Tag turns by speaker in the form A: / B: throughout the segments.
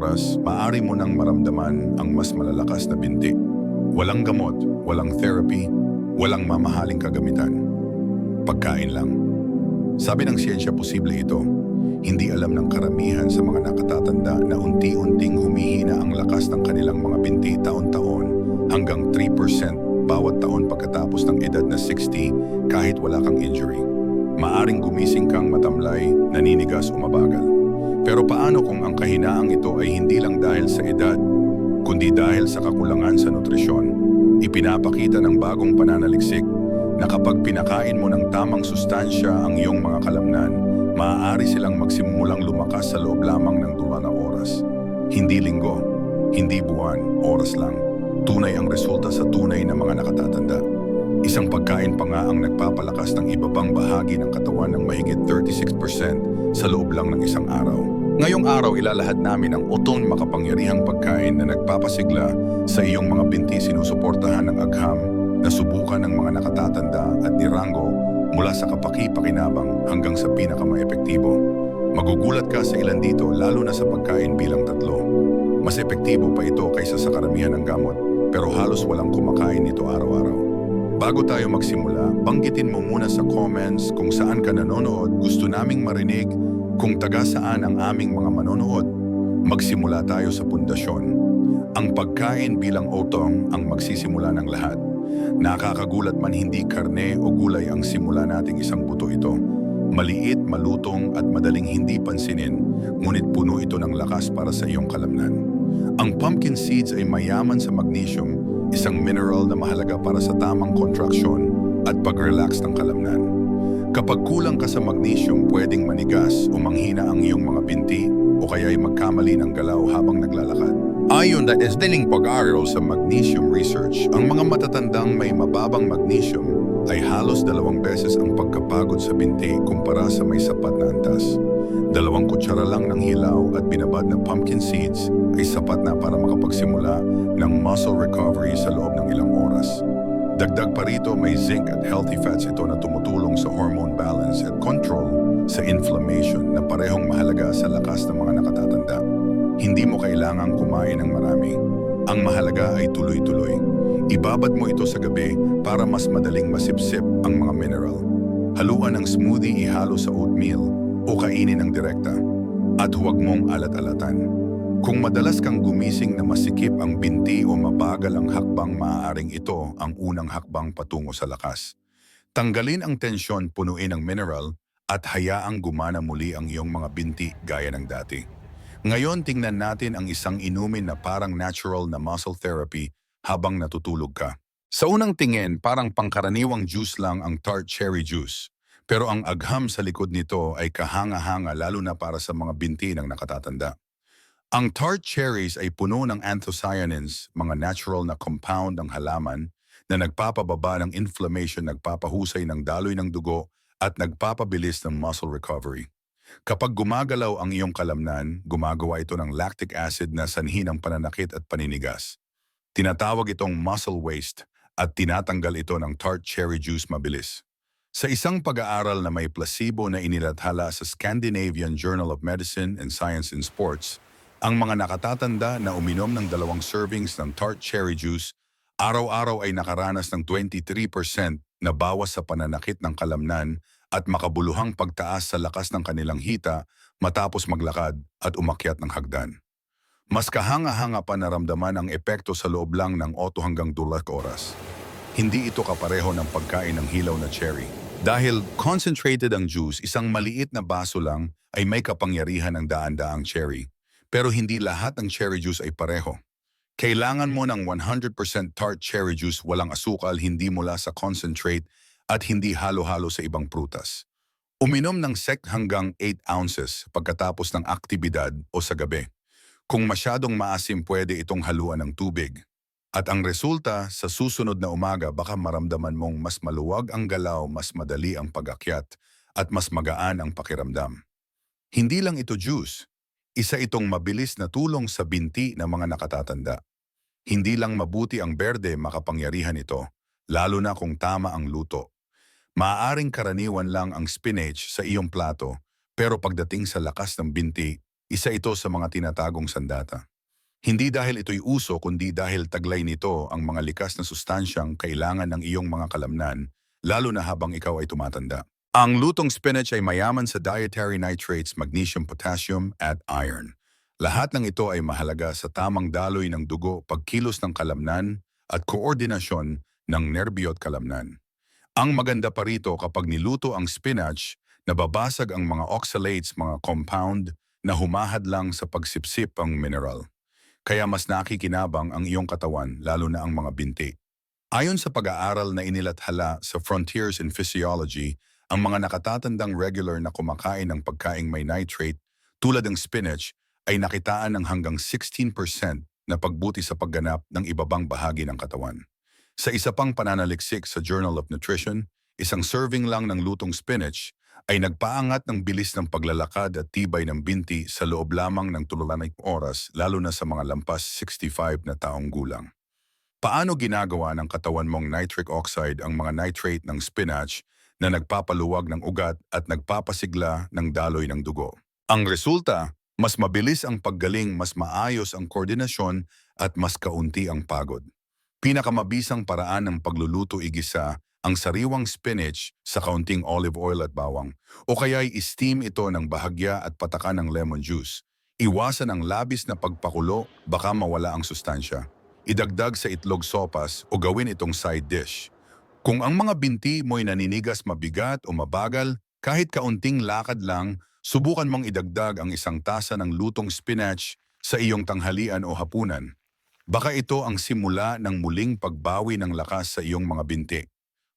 A: oras, maaari mo nang maramdaman ang mas malalakas na binti. Walang gamot, walang therapy, walang mamahaling kagamitan. Pagkain lang. Sabi ng siyensya posible ito, hindi alam ng karamihan sa mga nakatatanda na unti-unting humihina ang lakas ng kanilang mga binti taon-taon hanggang 3% bawat taon pagkatapos ng edad na 60 kahit wala kang injury. Maaring gumising kang matamlay, naninigas o mabagal. Pero paano kung ang kahinaang ito ay hindi lang dahil sa edad, kundi dahil sa kakulangan sa nutrisyon? Ipinapakita ng bagong pananaliksik na kapag pinakain mo ng tamang sustansya ang iyong mga kalamnan, maaari silang magsimulang lumakas sa loob lamang ng dula na oras. Hindi linggo, hindi buwan, oras lang. Tunay ang resulta sa tunay na mga nakatatanda. Isang pagkain pa nga ang nagpapalakas ng ibabang bahagi ng katawan ng mahigit 36% sa loob lang ng isang araw. Ngayong araw ilalahad namin ang utong makapangyarihang pagkain na nagpapasigla sa iyong mga binti sinusuportahan ng agham na subukan ng mga nakatatanda at nirango mula sa kapaki-pakinabang hanggang sa pinakamaepektibo. Magugulat ka sa ilan dito lalo na sa pagkain bilang tatlo. Mas epektibo pa ito kaysa sa karamihan ng gamot pero halos walang kumakain nito araw-araw. Bago tayo magsimula, banggitin mo muna sa comments kung saan ka nanonood. Gusto naming marinig kung taga saan ang aming mga manonood. Magsimula tayo sa pundasyon. Ang pagkain bilang otong ang magsisimula ng lahat. Nakakagulat man hindi karne o gulay ang simula nating isang buto ito. Maliit, malutong at madaling hindi pansinin, ngunit puno ito ng lakas para sa iyong kalamnan. Ang pumpkin seeds ay mayaman sa magnesium, isang mineral na mahalaga para sa tamang kontraksyon at pag-relax ng kalamnan. Kapag kulang ka sa magnesium, pwedeng manigas o manghina ang iyong mga binti o kaya'y magkamali ng galaw habang naglalakad. Ayon na esdeling pag-aaral sa magnesium research, ang mga matatandang may mababang magnesium ay halos dalawang beses ang pagkapagod sa binti kumpara sa may sapat na antas. Dalawang kutsara lang ng hilaw at binabad na pumpkin seeds ay sapat na para makapagsimula ng muscle recovery sa loob ng ilang oras. Dagdag pa rito may zinc at healthy fats ito na tumutulong sa hormone balance at control sa inflammation na parehong mahalaga sa lakas ng mga nakatatanda. Hindi mo kailangang kumain ng marami. Ang mahalaga ay tuloy-tuloy. Ibabad mo ito sa gabi para mas madaling masipsip ang mga mineral. Haluan ng smoothie ihalo sa oatmeal o kainin ng direkta. At huwag mong alat-alatan. Kung madalas kang gumising na masikip ang binti o mabagal ang hakbang, maaaring ito ang unang hakbang patungo sa lakas. Tanggalin ang tensyon, punuin ang mineral, at hayaang gumana muli ang iyong mga binti gaya ng dati. Ngayon tingnan natin ang isang inumin na parang natural na muscle therapy habang natutulog ka. Sa unang tingin, parang pangkaraniwang juice lang ang tart cherry juice. Pero ang agham sa likod nito ay kahanga-hanga lalo na para sa mga binti ng nakatatanda. Ang tart cherries ay puno ng anthocyanins, mga natural na compound ng halaman na nagpapababa ng inflammation, nagpapahusay ng daloy ng dugo at nagpapabilis ng muscle recovery. Kapag gumagalaw ang iyong kalamnan, gumagawa ito ng lactic acid na sanhi ng pananakit at paninigas. Tinatawag itong muscle waste at tinatanggal ito ng tart cherry juice mabilis. Sa isang pag-aaral na may placebo na inilathala sa Scandinavian Journal of Medicine and Science in Sports, ang mga nakatatanda na uminom ng dalawang servings ng tart cherry juice araw-araw ay nakaranas ng 23% na bawas sa pananakit ng kalamnan at makabuluhang pagtaas sa lakas ng kanilang hita matapos maglakad at umakyat ng hagdan. Mas kahanga-hanga pa naramdaman ang epekto sa loob lang ng 8 hanggang 12 oras. Hindi ito kapareho ng pagkain ng hilaw na cherry. Dahil concentrated ang juice, isang maliit na baso lang ay may kapangyarihan ng daan-daang cherry. Pero hindi lahat ng cherry juice ay pareho. Kailangan mo ng 100% tart cherry juice walang asukal, hindi mula sa concentrate at hindi halo-halo sa ibang prutas. Uminom ng sec hanggang 8 ounces pagkatapos ng aktibidad o sa gabi. Kung masyadong maasim pwede itong haluan ng tubig. At ang resulta, sa susunod na umaga baka maramdaman mong mas maluwag ang galaw, mas madali ang pagakyat, at mas magaan ang pakiramdam. Hindi lang ito juice, isa itong mabilis na tulong sa binti ng mga nakatatanda. Hindi lang mabuti ang berde makapangyarihan ito, lalo na kung tama ang luto. Maaaring karaniwan lang ang spinach sa iyong plato, pero pagdating sa lakas ng binti, Isa ito sa mga tinatagong sandata. Hindi dahil ito'y uso kundi dahil taglay nito ang mga likas na sustansyang kailangan ng iyong mga kalamnan, lalo na habang ikaw ay tumatanda. Ang lutong spinach ay mayaman sa dietary nitrates, magnesium, potassium at iron. Lahat ng ito ay mahalaga sa tamang daloy ng dugo, pagkilos ng kalamnan at koordinasyon ng nerbio at kalamnan. Ang maganda pa rito kapag niluto ang spinach, nababasag ang mga oxalates, mga compound na humahad lang sa pagsipsip ang mineral. Kaya mas nakikinabang ang iyong katawan lalo na ang mga binti. Ayon sa pag-aaral na inilathala sa Frontiers in Physiology, ang mga nakatatandang regular na kumakain ng pagkaing may nitrate tulad ng spinach ay nakitaan ng hanggang 16% na pagbuti sa pagganap ng ibabang bahagi ng katawan. Sa isa pang pananaliksik sa Journal of Nutrition, isang serving lang ng lutong spinach ay nagpaangat ng bilis ng paglalakad at tibay ng binti sa loob lamang ng tululanay oras lalo na sa mga lampas 65 na taong gulang. Paano ginagawa ng katawan mong nitric oxide ang mga nitrate ng spinach na nagpapaluwag ng ugat at nagpapasigla ng daloy ng dugo? Ang resulta, mas mabilis ang paggaling, mas maayos ang koordinasyon at mas kaunti ang pagod. Pinakamabisang paraan ng pagluluto igisa ang sariwang spinach sa kaunting olive oil at bawang o kaya'y steam ito ng bahagya at patakan ng lemon juice. Iwasan ang labis na pagpakulo, baka mawala ang sustansya. Idagdag sa itlog sopas o gawin itong side dish. Kung ang mga binti mo'y naninigas mabigat o mabagal, kahit kaunting lakad lang, subukan mong idagdag ang isang tasa ng lutong spinach sa iyong tanghalian o hapunan. Baka ito ang simula ng muling pagbawi ng lakas sa iyong mga binti.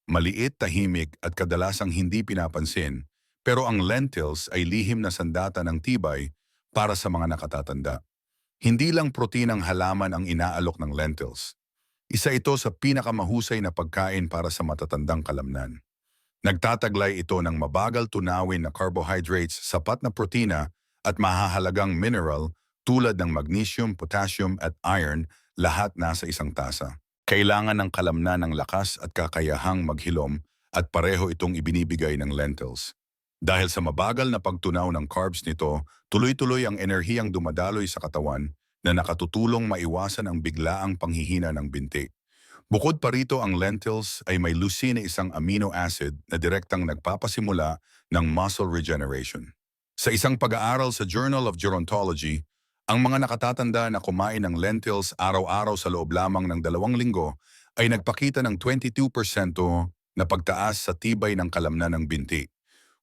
A: Maliit, tahimik at kadalasang hindi pinapansin, pero ang lentils ay lihim na sandata ng tibay para sa mga nakatatanda. Hindi lang proteinang halaman ang inaalok ng lentils. Isa ito sa pinakamahusay na pagkain para sa matatandang kalamnan. Nagtataglay ito ng mabagal tunawin na carbohydrates, sapat na protina at mahahalagang mineral tulad ng magnesium, potassium at iron lahat nasa isang tasa. Kailangan ng kalamnan ng lakas at kakayahang maghilom at pareho itong ibinibigay ng lentils. Dahil sa mabagal na pagtunaw ng carbs nito, tuloy-tuloy ang enerhiyang dumadaloy sa katawan na nakatutulong maiwasan ang biglaang panghihina ng binti. Bukod pa rito ang lentils ay may leucine isang amino acid na direktang nagpapasimula ng muscle regeneration. Sa isang pag-aaral sa Journal of Gerontology, ang mga nakatatanda na kumain ng lentils araw-araw sa loob lamang ng dalawang linggo ay nagpakita ng 22% na pagtaas sa tibay ng kalamnan ng binti.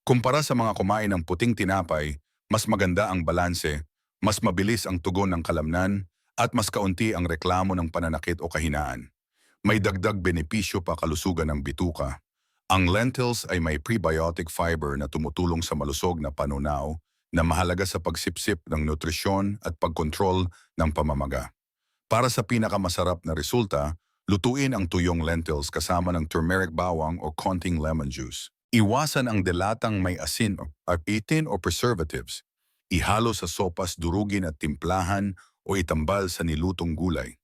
A: Kumpara sa mga kumain ng puting tinapay, mas maganda ang balanse, mas mabilis ang tugon ng kalamnan, at mas kaunti ang reklamo ng pananakit o kahinaan. May dagdag benepisyo pa kalusugan ng bituka. Ang lentils ay may prebiotic fiber na tumutulong sa malusog na panunaw na mahalaga sa pagsipsip ng nutrisyon at pagkontrol ng pamamaga. Para sa pinakamasarap na resulta, lutuin ang tuyong lentils kasama ng turmeric bawang o konting lemon juice. Iwasan ang delatang may asin o itin o preservatives. Ihalo sa sopas durugin at timplahan o itambal sa nilutong gulay.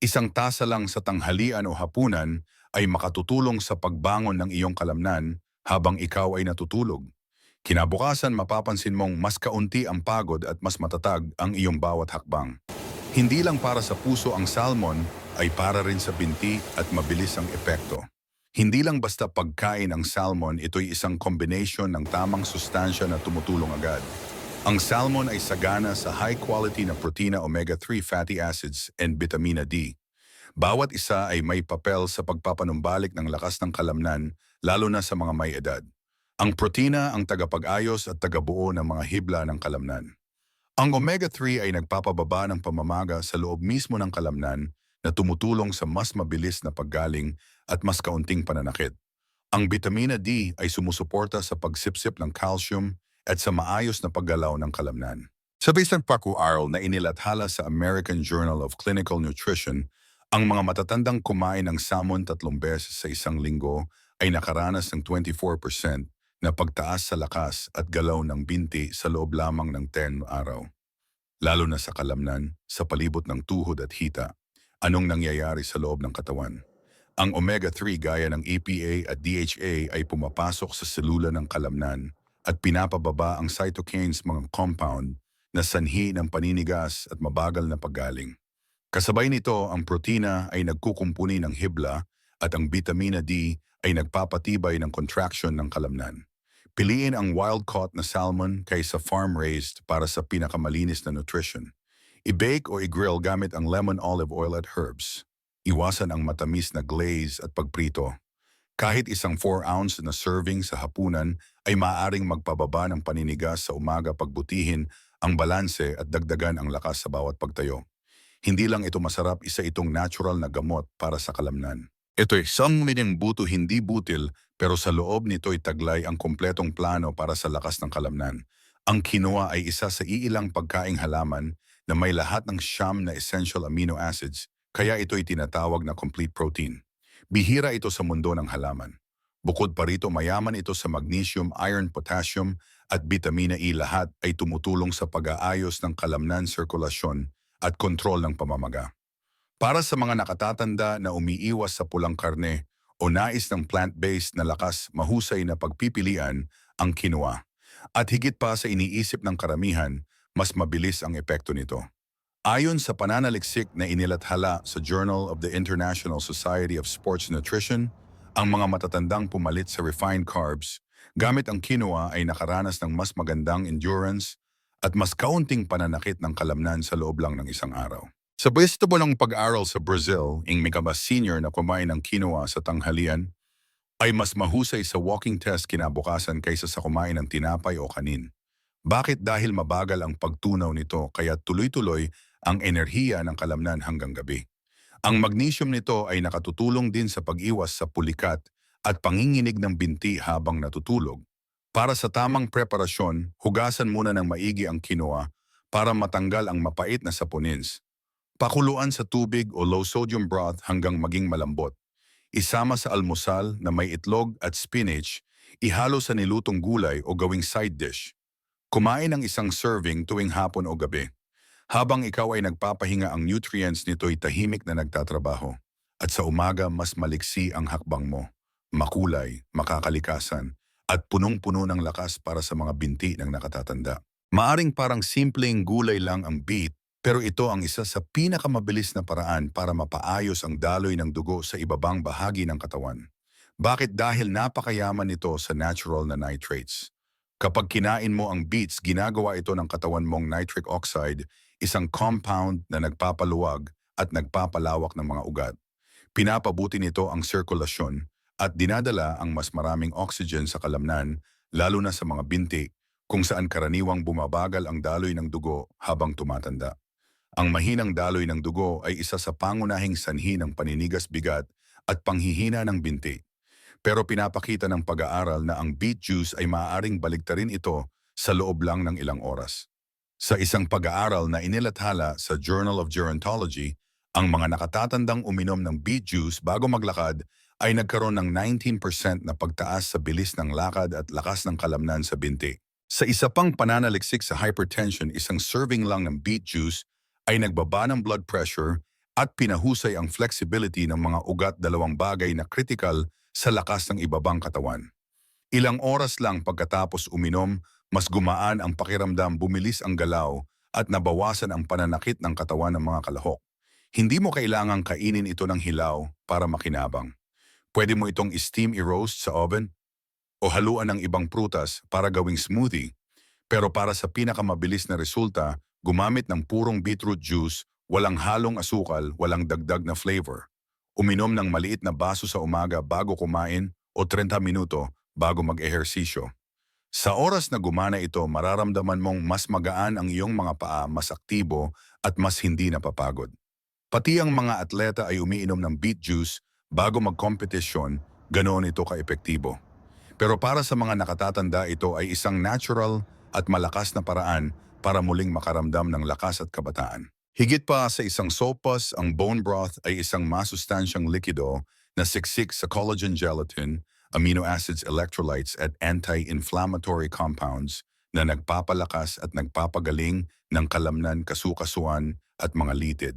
A: Isang tasa lang sa tanghalian o hapunan ay makatutulong sa pagbangon ng iyong kalamnan habang ikaw ay natutulog. Kinabukasan mapapansin mong mas kaunti ang pagod at mas matatag ang iyong bawat hakbang. Hindi lang para sa puso ang salmon, ay para rin sa binti at mabilis ang epekto. Hindi lang basta pagkain ang salmon, ito'y isang combination ng tamang sustansya na tumutulong agad. Ang salmon ay sagana sa high-quality na protina omega-3 fatty acids and vitamina D. Bawat isa ay may papel sa pagpapanumbalik ng lakas ng kalamnan, lalo na sa mga may edad. Ang protina ang tagapag-ayos at tagabuo ng mga hibla ng kalamnan. Ang omega-3 ay nagpapababa ng pamamaga sa loob mismo ng kalamnan na tumutulong sa mas mabilis na paggaling at mas kaunting pananakit. Ang vitamina D ay sumusuporta sa pagsipsip ng calcium at sa maayos na paggalaw ng kalamnan. Sa isang paku-aral na inilathala sa American Journal of Clinical Nutrition, ang mga matatandang kumain ng salmon tatlong beses sa isang linggo ay nakaranas ng 24% na pagtaas sa lakas at galaw ng binti sa loob lamang ng 10 araw. Lalo na sa kalamnan, sa palibot ng tuhod at hita, anong nangyayari sa loob ng katawan. Ang omega-3 gaya ng EPA at DHA ay pumapasok sa selula ng kalamnan at pinapababa ang cytokines mga compound na sanhi ng paninigas at mabagal na paggaling. Kasabay nito, ang protina ay nagkukumpuni ng hibla at ang vitamina D ay nagpapatibay ng contraction ng kalamnan. Piliin ang wild-caught na salmon kaysa farm-raised para sa pinakamalinis na nutrition. I-bake o i-grill gamit ang lemon olive oil at herbs. Iwasan ang matamis na glaze at pagprito. Kahit isang 4 ounce na serving sa hapunan ay maaaring magpababa ng paninigas sa umaga pagbutihin ang balanse at dagdagan ang lakas sa bawat pagtayo. Hindi lang ito masarap, isa itong natural na gamot para sa kalamnan. Ito ay sangmining buto hindi butil pero sa loob nito'y taglay ang kompletong plano para sa lakas ng kalamnan. Ang quinoa ay isa sa iilang pagkaing halaman na may lahat ng siyam na essential amino acids kaya ito'y tinatawag na complete protein. Bihira ito sa mundo ng halaman. Bukod pa rito mayaman ito sa magnesium, iron, potassium at vitamina E lahat ay tumutulong sa pag-aayos ng kalamnan sirkulasyon at kontrol ng pamamaga. Para sa mga nakatatanda na umiiwas sa pulang karne o nais ng plant-based na lakas mahusay na pagpipilian ang quinoa. At higit pa sa iniisip ng karamihan, mas mabilis ang epekto nito. Ayon sa pananaliksik na inilathala sa Journal of the International Society of Sports Nutrition, ang mga matatandang pumalit sa refined carbs gamit ang quinoa ay nakaranas ng mas magandang endurance at mas kaunting pananakit ng kalamnan sa loob lang ng isang araw. Sa pwesto ng pag-aral sa Brazil, ang may kabas senior na kumain ng quinoa sa tanghalian ay mas mahusay sa walking test kinabukasan kaysa sa kumain ng tinapay o kanin. Bakit dahil mabagal ang pagtunaw nito kaya tuloy-tuloy ang enerhiya ng kalamnan hanggang gabi. Ang magnesium nito ay nakatutulong din sa pag-iwas sa pulikat at panginginig ng binti habang natutulog. Para sa tamang preparasyon, hugasan muna ng maigi ang quinoa para matanggal ang mapait na saponins. Pakuluan sa tubig o low sodium broth hanggang maging malambot. Isama sa almusal na may itlog at spinach, ihalo sa nilutong gulay o gawing side dish. Kumain ng isang serving tuwing hapon o gabi. Habang ikaw ay nagpapahinga ang nutrients nito'y tahimik na nagtatrabaho. At sa umaga mas maliksi ang hakbang mo. Makulay, makakalikasan, at punong-puno ng lakas para sa mga binti ng nakatatanda. Maaring parang simpleng gulay lang ang beet, pero ito ang isa sa pinakamabilis na paraan para mapaayos ang daloy ng dugo sa ibabang bahagi ng katawan. Bakit? Dahil napakayaman nito sa natural na nitrates. Kapag kinain mo ang beets, ginagawa ito ng katawan mong nitric oxide, isang compound na nagpapaluwag at nagpapalawak ng mga ugat. Pinapabuti nito ang sirkulasyon at dinadala ang mas maraming oxygen sa kalamnan, lalo na sa mga binti, kung saan karaniwang bumabagal ang daloy ng dugo habang tumatanda. Ang mahinang daloy ng dugo ay isa sa pangunahing sanhi ng paninigas bigat at panghihina ng binti. Pero pinapakita ng pag-aaral na ang beet juice ay maaaring baligtarin ito sa loob lang ng ilang oras. Sa isang pag-aaral na inilathala sa Journal of Gerontology, ang mga nakatatandang uminom ng beet juice bago maglakad ay nagkaroon ng 19% na pagtaas sa bilis ng lakad at lakas ng kalamnan sa binti. Sa isa pang pananaliksik sa hypertension, isang serving lang ng beet juice ay nagbaba ng blood pressure at pinahusay ang flexibility ng mga ugat dalawang bagay na critical sa lakas ng ibabang katawan. Ilang oras lang pagkatapos uminom, mas gumaan ang pakiramdam, bumilis ang galaw at nabawasan ang pananakit ng katawan ng mga kalahok. Hindi mo kailangang kainin ito ng hilaw para makinabang. Pwede mo itong steam i-roast sa oven o haluan ng ibang prutas para gawing smoothie. Pero para sa pinakamabilis na resulta, gumamit ng purong beetroot juice, walang halong asukal, walang dagdag na flavor. Uminom ng maliit na baso sa umaga bago kumain o 30 minuto bago mag-ehersisyo. Sa oras na gumana ito, mararamdaman mong mas magaan ang iyong mga paa, mas aktibo at mas hindi napapagod. Pati ang mga atleta ay umiinom ng beet juice bago magkompetisyon, ganoon ito kaepektibo. Pero para sa mga nakatatanda ito ay isang natural at malakas na paraan para muling makaramdam ng lakas at kabataan. Higit pa sa isang sopas, ang bone broth ay isang masustansyang likido na siksik sa collagen gelatin, amino acids electrolytes at anti-inflammatory compounds na nagpapalakas at nagpapagaling ng kalamnan, kasukasuan at mga litid.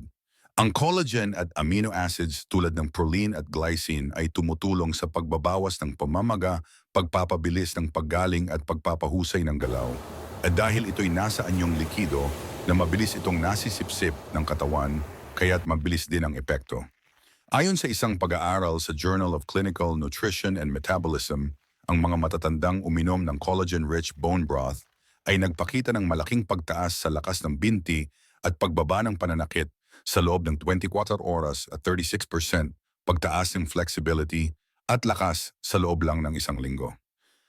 A: Ang collagen at amino acids tulad ng proline at glycine ay tumutulong sa pagbabawas ng pamamaga, pagpapabilis ng paggaling at pagpapahusay ng galaw. At dahil ito'y nasa anyong likido na mabilis itong nasisipsip ng katawan, kaya't mabilis din ang epekto. Ayon sa isang pag-aaral sa Journal of Clinical Nutrition and Metabolism, ang mga matatandang uminom ng collagen-rich bone broth ay nagpakita ng malaking pagtaas sa lakas ng binti at pagbaba ng pananakit sa loob ng 24 oras at 36% pagtaas ng flexibility at lakas sa loob lang ng isang linggo.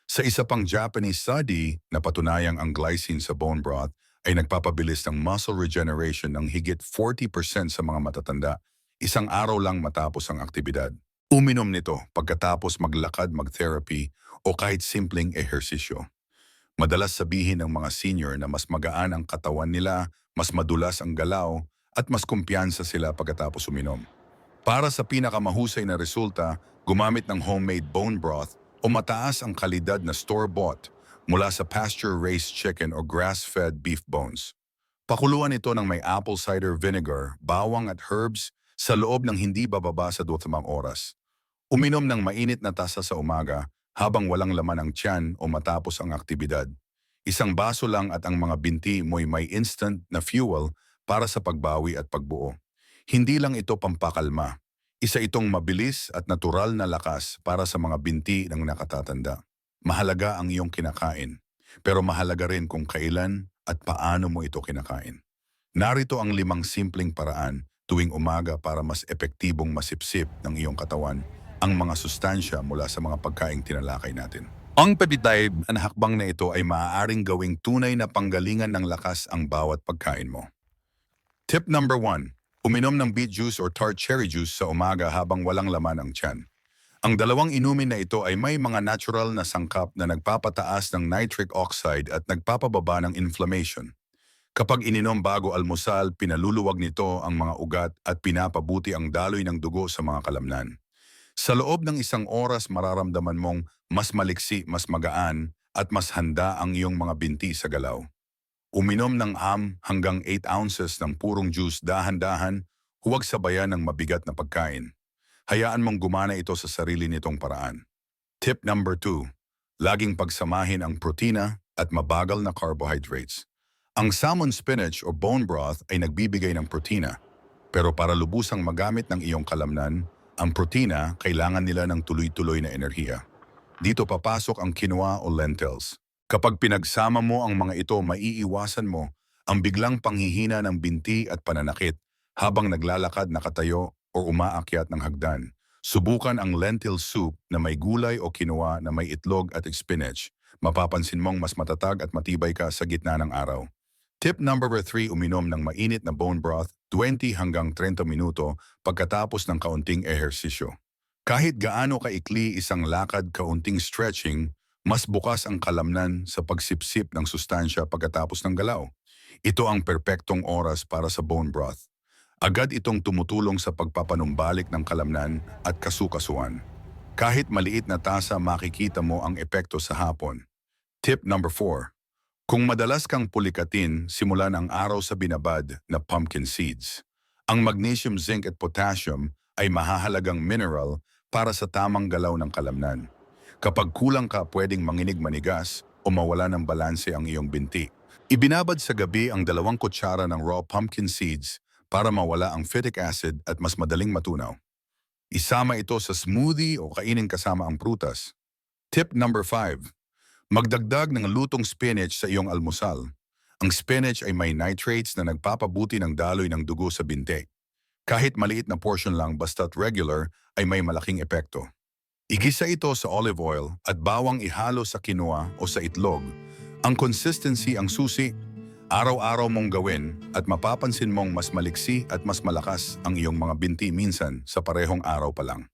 A: Sa isa pang Japanese study, napatunayang ang glycine sa bone broth ay nagpapabilis ng muscle regeneration ng higit 40% sa mga matatanda isang araw lang matapos ang aktibidad. Uminom nito pagkatapos maglakad, mag-therapy o kahit simpleng ehersisyo. Madalas sabihin ng mga senior na mas magaan ang katawan nila, mas madulas ang galaw, at mas kumpiyansa sila pagkatapos uminom. Para sa pinakamahusay na resulta, gumamit ng homemade bone broth o mataas ang kalidad na store-bought mula sa pasture-raised chicken o grass-fed beef bones. Pakuluan ito ng may apple cider vinegar, bawang at herbs sa loob ng hindi bababa sa 25 oras. Uminom ng mainit na tasa sa umaga habang walang laman ang tiyan o matapos ang aktibidad. Isang baso lang at ang mga binti mo'y may instant na fuel para sa pagbawi at pagbuo. Hindi lang ito pampakalma. Isa itong mabilis at natural na lakas para sa mga binti ng nakatatanda. Mahalaga ang iyong kinakain, pero mahalaga rin kung kailan at paano mo ito kinakain. Narito ang limang simpleng paraan tuwing umaga para mas epektibong masipsip ng iyong katawan ang mga sustansya mula sa mga pagkaing tinalakay natin. Ang peptide ang hakbang na ito ay maaaring gawing tunay na panggalingan ng lakas ang bawat pagkain mo. Tip number 1. Uminom ng beet juice or tart cherry juice sa umaga habang walang laman ang tiyan. Ang dalawang inumin na ito ay may mga natural na sangkap na nagpapataas ng nitric oxide at nagpapababa ng inflammation. Kapag ininom bago almusal, pinaluluwag nito ang mga ugat at pinapabuti ang daloy ng dugo sa mga kalamnan. Sa loob ng isang oras mararamdaman mong mas maliksi, mas magaan at mas handa ang iyong mga binti sa galaw. Uminom ng am hanggang 8 ounces ng purong juice dahan-dahan, huwag sabayan ng mabigat na pagkain. Hayaan mong gumana ito sa sarili nitong paraan. Tip number 2. Laging pagsamahin ang protina at mabagal na carbohydrates. Ang salmon spinach o bone broth ay nagbibigay ng protina. Pero para lubusang magamit ng iyong kalamnan, ang protina kailangan nila ng tuloy-tuloy na enerhiya. Dito papasok ang quinoa o lentils. Kapag pinagsama mo ang mga ito, maiiwasan mo ang biglang panghihina ng binti at pananakit habang naglalakad nakatayo o umaakyat ng hagdan. Subukan ang lentil soup na may gulay o quinoa na may itlog at spinach. Mapapansin mong mas matatag at matibay ka sa gitna ng araw. Tip number 3, uminom ng mainit na bone broth 20 hanggang 30 minuto pagkatapos ng kaunting ehersisyo. Kahit gaano kaikli isang lakad kaunting stretching, mas bukas ang kalamnan sa pagsipsip ng sustansya pagkatapos ng galaw. Ito ang perpektong oras para sa bone broth. Agad itong tumutulong sa pagpapanumbalik ng kalamnan at kasukasuan. Kahit maliit na tasa makikita mo ang epekto sa hapon. Tip number 4. Kung madalas kang pulikatin, simulan ang araw sa binabad na pumpkin seeds. Ang magnesium, zinc at potassium ay mahahalagang mineral para sa tamang galaw ng kalamnan. Kapag kulang ka, pwedeng manginig manigas o mawala ng balanse ang iyong binti. Ibinabad sa gabi ang dalawang kutsara ng raw pumpkin seeds para mawala ang phytic acid at mas madaling matunaw. Isama ito sa smoothie o kainin kasama ang prutas. Tip number 5. Magdagdag ng lutong spinach sa iyong almusal. Ang spinach ay may nitrates na nagpapabuti ng daloy ng dugo sa binte. Kahit maliit na portion lang basta't regular ay may malaking epekto. Igisa ito sa olive oil at bawang ihalo sa quinoa o sa itlog. Ang consistency ang susi. Araw-araw mong gawin at mapapansin mong mas maliksi at mas malakas ang iyong mga binti minsan sa parehong araw pa lang.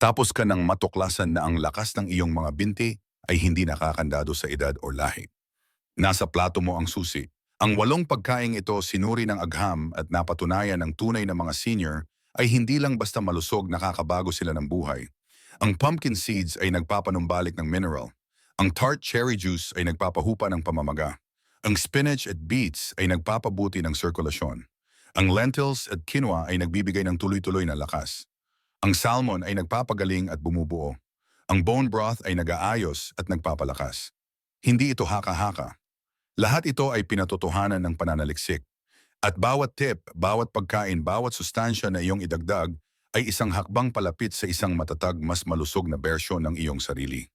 A: Tapos ka nang matuklasan na ang lakas ng iyong mga binti ay hindi nakakandado sa edad o lahi. Nasa plato mo ang susi. Ang walong pagkaing ito sinuri ng agham at napatunayan ng tunay na mga senior ay hindi lang basta malusog nakakabago sila ng buhay. Ang pumpkin seeds ay nagpapanumbalik ng mineral. Ang tart cherry juice ay nagpapahupa ng pamamaga. Ang spinach at beets ay nagpapabuti ng sirkulasyon. Ang lentils at quinoa ay nagbibigay ng tuloy-tuloy na lakas. Ang salmon ay nagpapagaling at bumubuo. Ang bone broth ay nag-aayos at nagpapalakas. Hindi ito haka-haka. Lahat ito ay pinatotohanan ng pananaliksik. At bawat tip, bawat pagkain, bawat sustansya na iyong idagdag ay isang hakbang palapit sa isang matatag mas malusog na bersyon ng iyong sarili.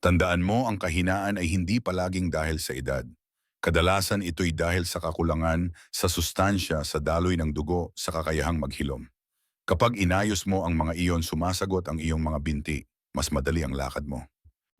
A: Tandaan mo ang kahinaan ay hindi palaging dahil sa edad. Kadalasan ito'y dahil sa kakulangan sa sustansya sa daloy ng dugo sa kakayahang maghilom. Kapag inayos mo ang mga iyon, sumasagot ang iyong mga binti, mas madali ang lakad mo.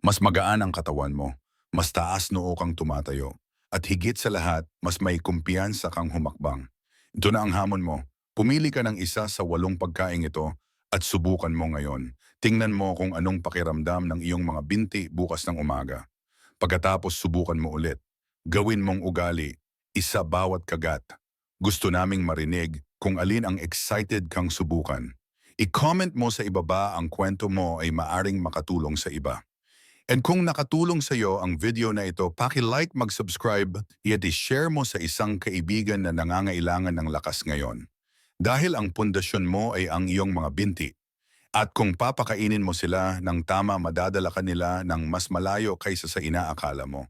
A: Mas magaan ang katawan mo, mas taas noo kang tumatayo, at higit sa lahat, mas may kumpiyansa kang humakbang. Ito na ang hamon mo. Pumili ka ng isa sa walong pagkaing ito at subukan mo ngayon. Tingnan mo kung anong pakiramdam ng iyong mga binti bukas ng umaga. Pagkatapos subukan mo ulit. Gawin mong ugali, isa bawat kagat. Gusto naming marinig kung alin ang excited kang subukan. I-comment mo sa ibaba ang kwento mo ay maaring makatulong sa iba. And kung nakatulong sa iyo ang video na ito, paki-like, mag-subscribe, at i-share mo sa isang kaibigan na nangangailangan ng lakas ngayon. Dahil ang pundasyon mo ay ang iyong mga binti. At kung papakainin mo sila ng tama, madadala ka nila ng mas malayo kaysa sa inaakala mo.